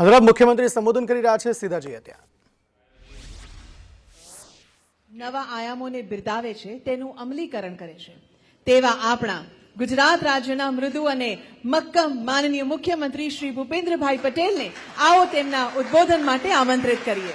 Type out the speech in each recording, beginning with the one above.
હજરત મુખ્યમંત્રી સંબોધન કરી રહ્યા છે, સીધા જઈએ નવા આયામોને બિરદાવે છે, તેનું અમલીકરણ કરે છે. તેવા આપણા ગુજરાત રાજ્યના મૃદુ અને મક્કમ માનનીય મુખ્યમંત્રી શ્રી ભૂપેન્દ્રભાઈ પટેલને આવો તેમના ઉદ્બોધન માટે આમંત્રિત કરીએ.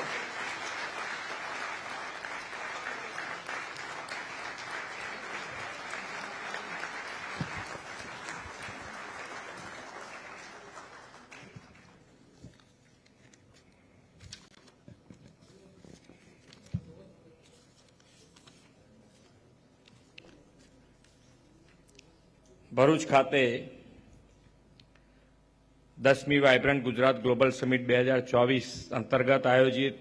ભરૂચ ખાતે દસમી વાયબ્રન્ટ ગુજરાત ગ્લોબલ સમિટ બે હજાર ચોવીસ અંતર્ગત આયોજિત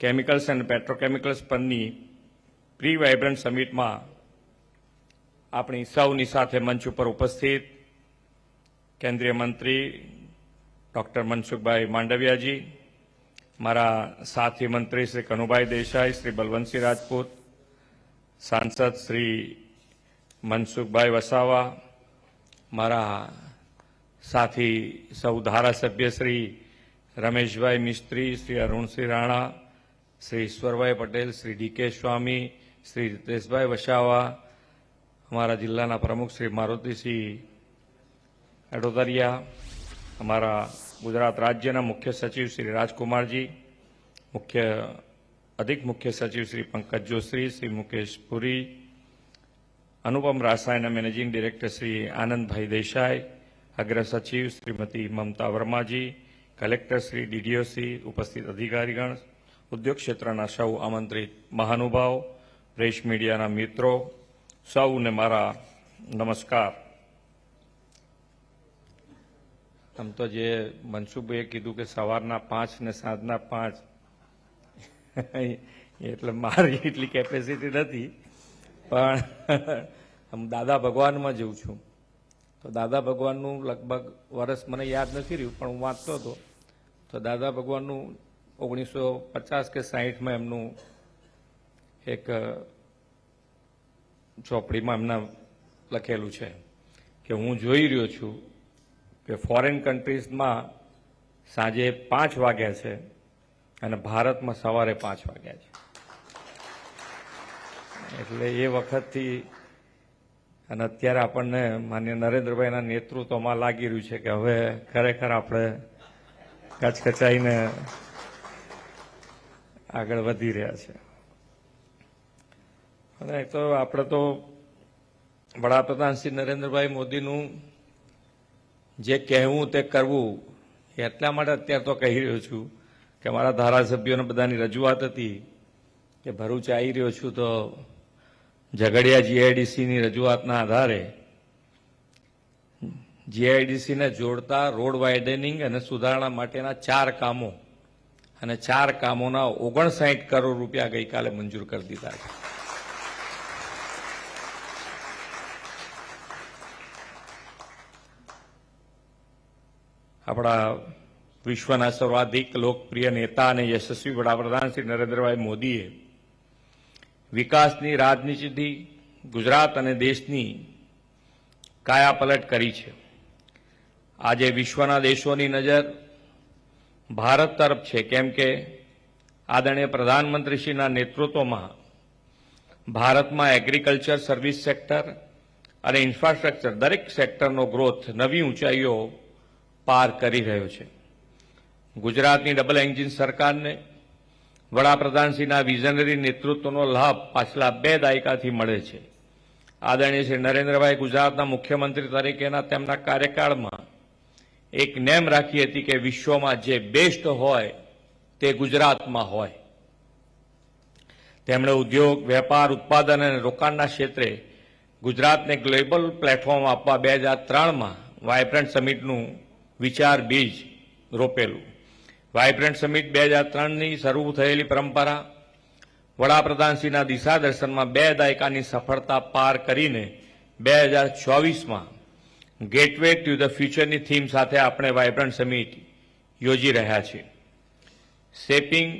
કેમિકલ્સ એન્ડ પેટ્રોકેમિકલ્સ પરની પ્રી વાયબ્રન્ટ સમિટમાં આપણી સૌની સાથે મંચ ઉપર ઉપસ્થિત કેન્દ્રીય મંત્રી ડોક્ટર મનસુખભાઈ માંડવિયાજી, મારા સાથી મંત્રી શ્રી કનુભાઈ દેસાઈ, શ્રી બલવંતસિંહ રાજપૂત, સાંસદ શ્રી મનસુખભાઈ વસાવા, મારા સાથી સૌ ધારાસભ્ય શ્રી રમેશભાઈ મિસ્ત્રી, શ્રી અરુણસિંહ રાણા, શ્રી ઈશ્વરભાઈ પટેલ, શ્રી ડીકે સ્વામી, શ્રી રીતેશભાઈ વસાવા, અમારા જિલ્લાના પ્રમુખ શ્રી મારુતિસિંહ અડોદરિયા અમારા ગુજરાત રાજ્યના મુખ્ય સચિવ શ્રી રાજકુમારજી, મુખ્ય અધિક મુખ્ય સચિવ શ્રી પંકજ જોશી, શ્રી મુકેશ પુરી અનુપમ રાસાયના મેનેજિંગ ડિરેક્ટર શ્રી આનંદભાઈ દેસાઈ, અગ્ર સચિવ Shrimati Mamta Vermaji, collector Shri D D O C ઉપસ્થિત અધિકારીગણ, ઉદ્યોગ ક્ષેત્રના સૌ આમંત્રિત મહાનુભાવ, પ્રેસ મીડિયાના મિત્રો, સૌને મારા નમસ્કાર. આમ તો જે મનસુખભાઈએ કીધું કે સવારના પાંચ ને સાંજના પાંચ એટલે મારી એટલી કેપેસિટી નથી. પણ હું દાદા ભગવાનમાં જઉં છું. તો દાદા ભગવાનનું લગભગ વર્ષ મને યાદ નથી રહ્યું, પણ હું વાંચતો હતો. તો દાદા ભગવાનનું ઓગણીસો પચાસ કે સાહીઠમાં એમનું એક ચોપડીમાં એમના લખેલું છે કે હું જોઈ રહ્યો છું કે ફોરેન કન્ટ્રીઝમાં સાંજે પાંચ વાગ્યા છે અને ભારતમાં સવારે પાંચ વાગ્યા છે. એટલે એ વખતથી અને અત્યારે આપણને માન્ય નરેન્દ્રભાઈના નેતૃત્વમાં લાગી રહ્યું છે કે હવે ખરેખર આપણે કચકચાઈને આગળ વધી રહ્યા છે. અને તો આપણે તો વડાપ્રધાન શ્રી નરેન્દ્રભાઈ મોદીનું જે કહેવું તે કરવું એટલા માટે અત્યારે તો કહી રહ્યો છું કે મારા ધારાસભ્યોને બધાની રજૂઆત હતી કે ભરૂચ આવી રહ્યો છું તો ઝઘડિયા જીઆઈડીસીની રજૂઆતના આધારે જીઆઈડીસીને જોડતા રોડ વાઇડનિંગ અને સુધારણા માટેના ચાર કામો અને ચાર કામોના ઓગણસાઠ કરોડ રૂપિયા ગઈકાલે મંજૂર કરી દીધા છે. આપણા વિશ્વના સર્વાધિક લોકપ્રિય નેતા અને યશસ્વી વડાપ્રધાન શ્રી નરેન્દ્રભાઈ મોદીએ વિકાસની રાજનીતિથી ગુજરાત અને દેશની કાયાપલટ કરી છે. આજે વિશ્વના દેશોની નજર ભારત તરફ છે, કેમ કે આદરણીય પ્રધાનમંત્રીશ્રીના નેતૃત્વમાં ભારતમાં એગ્રીકલ્ચર સર્વિસ સેક્ટર અને ઇન્ફ્રાસ્ટ્રક્ચર દરેક સેક્ટરનો ગ્રોથ નવી ઊંચાઈઓ પાર કરી રહ્યો છે. ગુજરાતની ડબલ એન્જિન સરકારને વડાપ્રધાનશ્રીના વિઝનરી નેતૃત્વનો લાભ પાછલા બે દાયકાથી મળે છે. આદરણીય શ્રી નરેન્દ્રભાઈ ગુજરાતના મુખ્યમંત્રી તરીકેના તેમના કાર્યકાળમાં એક નેમ રાખી હતી કે વિશ્વમાં જે બેસ્ટ હોય તે ગુજરાતમાં હોય. તેમણે ઉદ્યોગ, વેપાર, ઉત્પાદન અને રોકાણના ક્ષેત્રે ગુજરાતને ગ્લોબલ પ્લેટફોર્મ આપવા બે હજાર ત્રણમાં વાયબ્રન્ટ સમિટનું વિચાર બીજ રોપેલું. વાયબ્રન્ટ સમિટ બે હજાર ત્રણની શરૂ થયેલી પરંપરા, વડાપ્રધાનશ્રીના દિશા દર્શનમાં બે દાયકાની સફળતા પાર કરીને બે હજાર ચોવીસમાં ગેટવે ટુ ધ ફ્યુચરની થીમ સાથે આપણે વાયબ્રન્ટ સમિટ યોજી રહ્યા છીએ. Shaping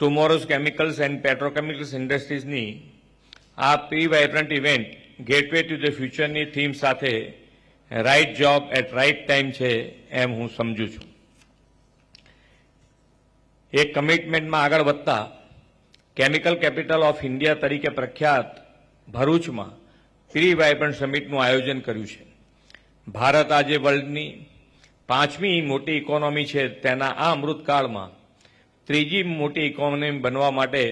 tomorrow's chemicals and petrochemicals ઇન્ડસ્ટ્રીઝની આ pre vibrant event gateway to the ફ્યુચરની theme સાથે right job at right time છે એમ હું સમજુ છું. એક કમિટમેન્ટમાં આગળ વધતા કેમિકલ કેપિટલ ઓફ ઇન્ડિયા તરીકે પ્રખ્યાત ભરૂચમાં પ્રી વાયબ્રન્ટ સમિટનું આયોજન કર્યું છે. ભારત આજે વર્લ્ડની પાંચમી મોટી ઇકોનોમી છે. તેના આ અમૃતકાળમાં ત્રીજી મોટી ઇકોનોમી બનવા માટે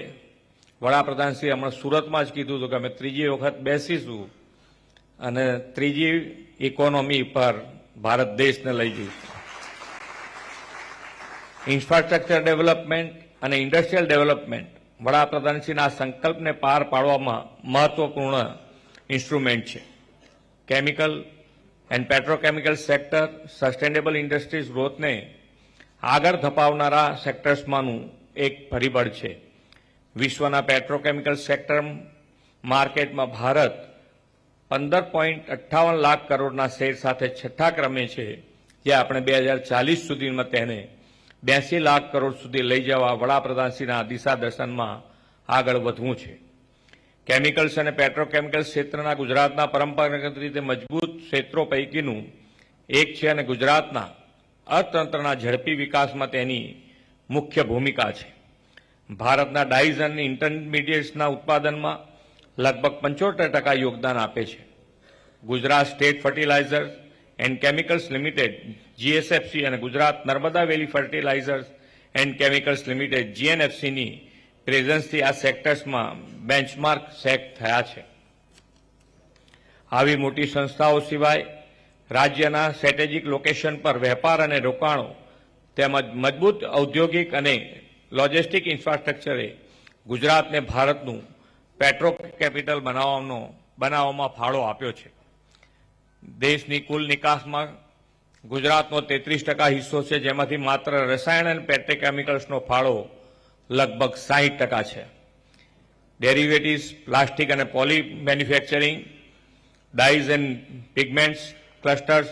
વડાપ્રધાનશ્રી હમણાં સુરતમાં જ કીધું હતું કે અમે ત્રીજી વખત બેસીશું અને ત્રીજી ઇકોનોમી પર ભારત દેશને લઈ જઈશું. ઇન્ફ્રાસ્ટ્રક્ચર ડેવલપમેન્ટ અને ઇન્ડસ્ટ્રીયલ ડેવલપમેન્ટ વડાપ્રધાનશ્રીના સંકલ્પને પાર પાડવામાં મહત્વપૂર્ણ ઇન્સ્ટ્રુમેન્ટ છે. Chemical and petrochemical sector sustainable industries ગ્રોથને આગળ ધપાવનારા સેક્ટર્સમાંનું એક પરિબળ છે. વિશ્વના પેટ્રોકેમિકલ સેક્ટર માર્કેટમાં ભારત પંદર પોઈન્ટ અઠ્ઠાવન લાખ કરોડના શેર સાથે છઠ્ઠા ક્રમે છે, જે આપણે બે હજાર ચાલીસ સુધીમાં તેને બ્યાસી લાખ કરોડ સુધી લઈ જવા વડાપ્રધાનશ્રીના દિશા દર્શનમાં આગળ વધવું છે. કેમિકલ્સ અને પેટ્રોકેમિકલ્સ ક્ષેત્રના ગુજરાતના પરંપરાગત રીતે મજબૂત ક્ષેત્રો પૈકીનું એક છે અને ગુજરાતના અર્થતંત્રના ઝડપી વિકાસમાં તેની મુખ્ય ભૂમિકા છે. ભારતના ડાઇઝ અને ઇન્ટરમીડિયેટ્સના ઉત્પાદનમાં લગભગ પંચોતેર ટકા યોગદાન આપે છે. Gujarat state fertilizers and chemicals limited GSFC અને Gujarat Narmada valley fertilizers and chemicals limited જીએનએફસીની પ્રેઝન્સથી આ સેક્ટર્સમાં બેન્ચમાર્ક સેટ થયા છે. આવી મોટી સંસ્થાઓ સિવાય રાજ્યના સ્ટ્રેટેજિક લોકેશન પર વેપાર અને રોકાણો તેમજ મજબૂત ઔદ્યોગિક અને લોજિસ્ટિક ઇન્ફ્રાસ્ટ્રક્ચરે ગુજરાતને ભારતનું પેટ્રો કેપિટલ બનાવવાનો બનાવવામાં ફાળો આપ્યો છે. દેશની કુલ નિકાસમાં ગુજરાતનો તેત્રીસ ટકા હિસ્સો છે, જેમાંથી માત્ર રસાયણ અને પેટ્રોકેમિકલ્સનો ફાળો લગભગ સાહીઠ ટકા છે. ડેરિવેટિવ્સ પ્લાસ્ટિક અને poly manufacturing dyes and pigments, clusters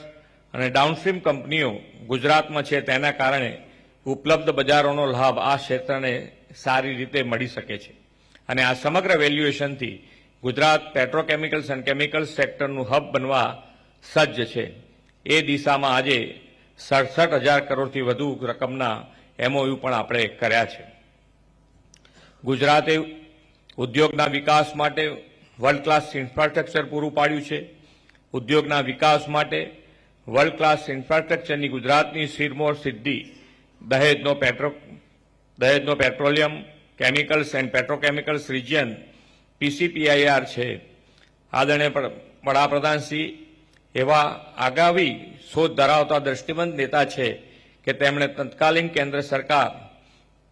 અને ડાઉનસ્ટ્રીમ કંપનીઓ ગુજરાતમાં છે, તેના કારણે ઉપલબ્ધ બજારોનો લાભ આ ક્ષેત્રને સારી રીતે મળી શકે છે. અને આ સમગ્ર વેલ્યુએશનથી ગુજરાત પેટ્રોકેમિકલ્સ એન્ડ કેમિકલ્સ સેક્ટરનું હબ બનવા સજ્જ છે. એ દિશામાં આજે સડસઠ હજાર કરોડથી વધુ રકમના એમઓયુ પણ આપણે કર્યા છે. ગુજરાતે ઉદ્યોગના વિકાસ માટે વર્લ્ડ ક્લાસ ઇન્ફ્રાસ્ટ્રક્ચર પૂરું પાડ્યું છે. ઉદ્યોગના વિકાસ માટે વર્લ્ડ ક્લાસ ઇન્ફ્રાસ્ટ્રક્ચરની ગુજરાતની સિરમોર સિદ્ધિ, દહેજનો petro, દહેજનો petroleum chemicals and petrochemicals region PCPIR છે. આદરણીય વડાપ્રધાન વડાપ્રધાનશ્રી એવા આગાવી શોધ ધરાવતા દ્રષ્ટિબંધ નેતા છે કે તેમણે તત્કાલીન કેન્દ્ર સરકાર,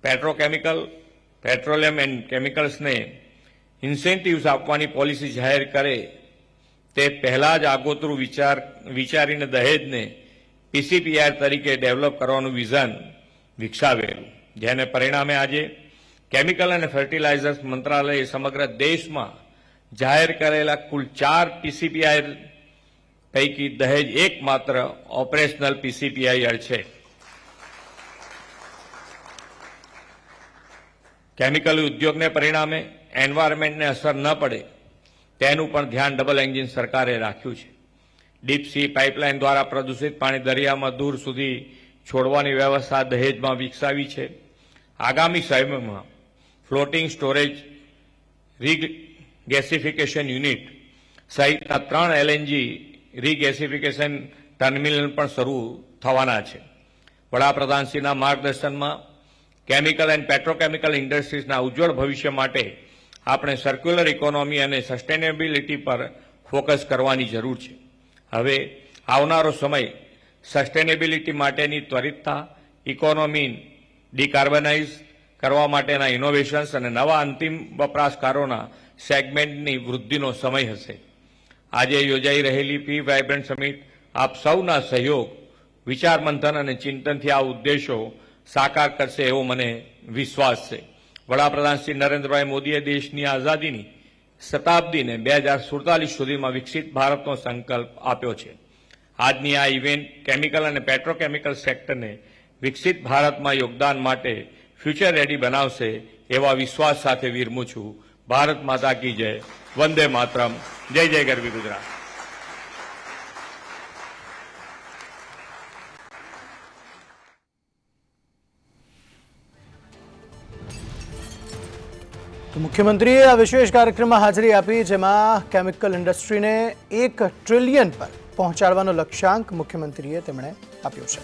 પેટ્રોકેમિકલ, પેટ્રોલિયમ એન્ડ કેમિકલ્સને ઇન્સેન્ટિવ્સ આપવાની પોલિસી જાહેર કરે, તે પહેલા જ આગોતરું વિચાર, વિચારીને દહેજને પીસીપીઆર તરીકે ડેવલપ કરવાનું વિઝન વિકસાવેલું. જેને પરિણામે આજે કેમિકલ અને ફર્ટિલાઇઝર્સ મંત્રાલયે સમગ્ર દેશમાં જાહેર કરેલા કુલ ચાર પીસીપીઆઈ પૈકી દહેજ એકમાત્ર ઓપરેશનલ પીસીપીઆઈઆર છે. કેમિકલ ઉદ્યોગને પરિણામે એન્વાયરમેન્ટને અસર ન પડે, તેનું પણ ધ્યાન ડબલ એન્જિન સરકારે રાખ્યું છે. ડીપ સી પાઇપલાઇન દ્વારા પ્રદૂષિત પાણી દરિયામાં દૂર સુધી છોડવાની વ્યવસ્થા દહેજમાં વિકસાવી છે. આગામી સમયમાં ફ્લોટિંગ સ્ટોરેજ રીગેસિફિકેશન યુનિટ સહિતના ત્રણ એલએનજી રીગેસિફિકેશન ટર્મિનલ પણ શરૂ થવાના છે. વડાપ્રધાનશ્રીના માર્ગદર્શનમાં કેમિકલ એન્ડ પેટ્રોકેમિકલ ઇન્ડસ્ટ્રીઝના ઉજ્જવળ ભવિષ્ય માટે આપણે સર્ક્યુલર ઇકોનોમી અને સસ્ટેનેબિલિટી પર ફોકસ કરવાની જરૂર છે. હવે આવનારો સમય સસ્ટેનેબિલિટી માટેની ત્વરિતતા ઇકોનોમી ડિકાર્બનાઇઝ કરવા માટેના ઇનોવેશન્સ અને નવા અંતિમ વપરાશકારોના સેગમેન્ટની વૃદ્ધિનો સમય હશે. આજે યોજાઈ રહેલી પી વાયબ્રન્ટ સમિટ આપ સૌના સહયોગ, વિચાર મંથન અને ચિંતનથી આ ઉદ્દેશો સાકાર કરશે એવો મને વિશ્વાસ છે. વડાપ્રધાન શ્રી નરેન્દ્રભાઈ મોદીએ દેશની આઝાદીની શતાબ્દીને બે હજાર સુડતાલીસ સુધીમાં વિકસિત ભારતનો સંકલ્પ આપ્યો છે. આજની આ ઇવેન્ટ કેમિકલ અને પેટ્રોકેમિકલ સેક્ટરને વિકસિત ભારતમાં યોગદાન માટે ફ્યુચર રેડી બનાવશે એવા વિશ્વાસ સાથે વિરમું છું. ભારત માતા કી જય. વંદે માતરમ. જય જય ગરવી ગુજરાત. મુખ્યમંત્રીએ આ વિશેષ કાર્યક્રમમાં હાજરી આપી, જેમાં કેમિકલ ઇન્ડસ્ટ્રીને એક ટ્રિલિયન પર પહોંચાડવાનો લક્ષ્યાંક મુખ્યમંત્રીએ તેમણે આપ્યો છે.